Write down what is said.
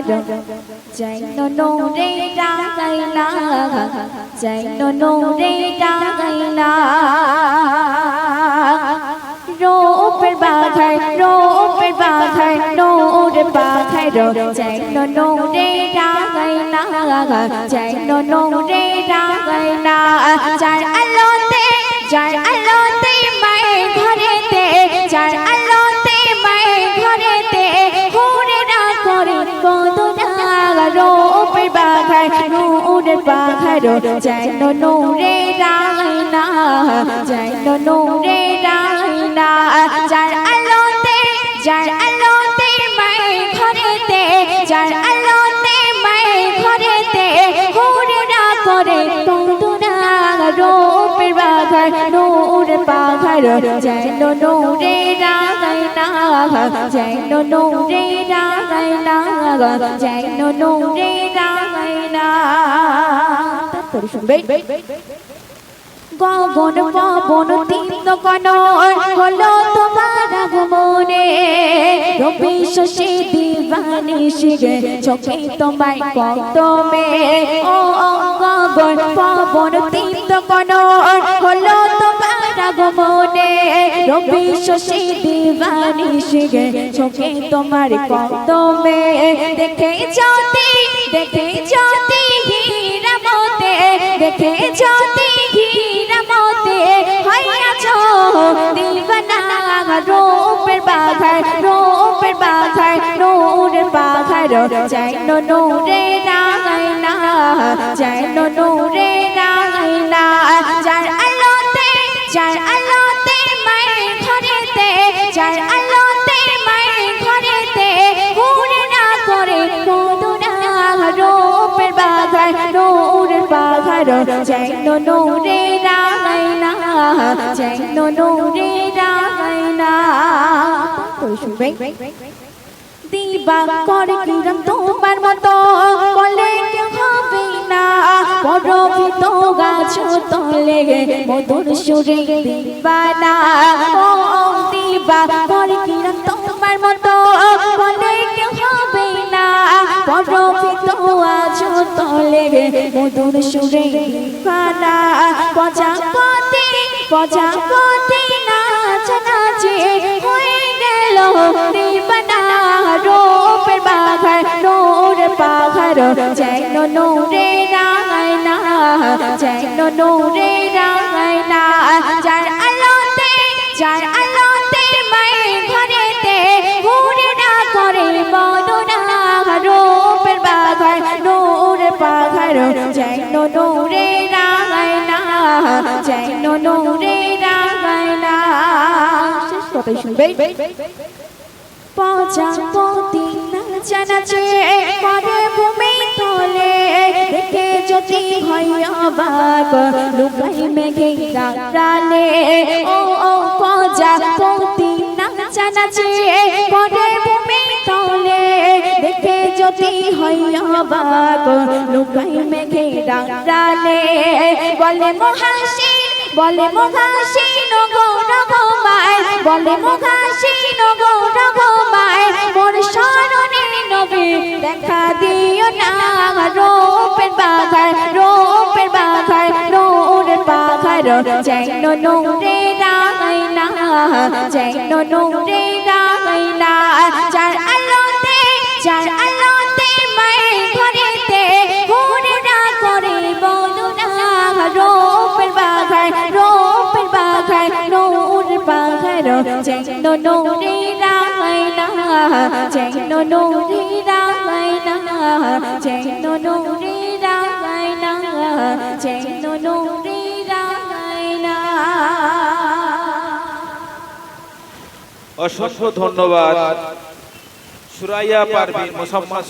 খারো জয় নো রে ডাকাইলা জয় নো রে ডাকাইলা রোপের বাঘায় রোপের বাঘায় নোরে বাঘায় রো জয় নো রে ডাকাইলা জয় নো রে ডাকাইলা যার আলোতে যার আলোতে মায়ের নোরের বাঘায় রো জয় নো রে ডাকাইলা জয় নো রে ডাকাইলা যার আলোতে যার আলোতে মায়ের ঘরেতে, যার আলোতে মায়ের ঘরেতে হুরেরা করে কদনা রোপের বাঘায় নোরের বাঘায় রো জয় নো রে ডাকাইলা জয় নো রে ডাকাইলা গগন পাবন তিন কন হলো আগমনে রবি শশী দিবানি শিগে চোখে তোমায় কদমে। ও ও গগন পবন তিন কন হলো তোমার আগমনে রবি শশী দিবানি শিগে চোখে তোমার কদমে। দেখে জ্যোতি দেখে জ্যোতি হীরামতে দেখে জ্যোতি বাঘায় রূপের বাঘায় নূরের বাঘায় যাই নূরে রাগাইলা যাই নূরে রাগাইলা যার আলোতে যার আলোতে মায়ের ঘরেতে, যার আলোতে মায়ের ঘরেতে হুরে না করে কদনা রূপের বাঘায় নূরের বাঘায় যাই নূরে রাগাইলা যাই নূরে রাগাইলা শুনবে দিবা করে কিরম তোমার মতো, বলে হবে না। করে বলে হবে না। পরবিত গাছ তলে মধুর সুরে দিবানা পজা পজা নাচ নাচে দিবানা রূপের বাঘার নোর পাঘার জয় নোরে রাগাইলা জয় নোরে রাগাইলা যার আলোতে যার আলোতে মায়ের ঘরেতে ঘুরে না করে বদনা রূপের বাঘার নোর পাঘার জয় নোরে রাগাইলা জয় নোরে রাগাইলা শেষ কথাই শুনবে। প্রজাপতি নাচা নাচে করে ভূমি তলে দেখে যদি হয় অবাক লুকাই মেঘে গালে ও ও প্রজাপতি নাচা নাচে করে ভূমি তলে দেখে যদি হয় অবাক লুকাই মেঘে ডালে বলে মহাশির বলে মহাশিন গো রঘুমায় বলে মহাশিন গো বাঘার যেন নূরে রাগাইলা যেন নূরে রাগাইলা যার আলোতে যার আলোতে মায়ের ঘরেতে ঘুরে না করে বদনা রূপের বাঘার রূপের বাঘার নূরের বাঘার যেন নূরে রাগাইলা যেন নূরে রাগাইলা যেন নূরে রাগাইলা যেন অসংখ্য ধন্যবাদ। সুরাইয়া পারভিন মোসাম্মদ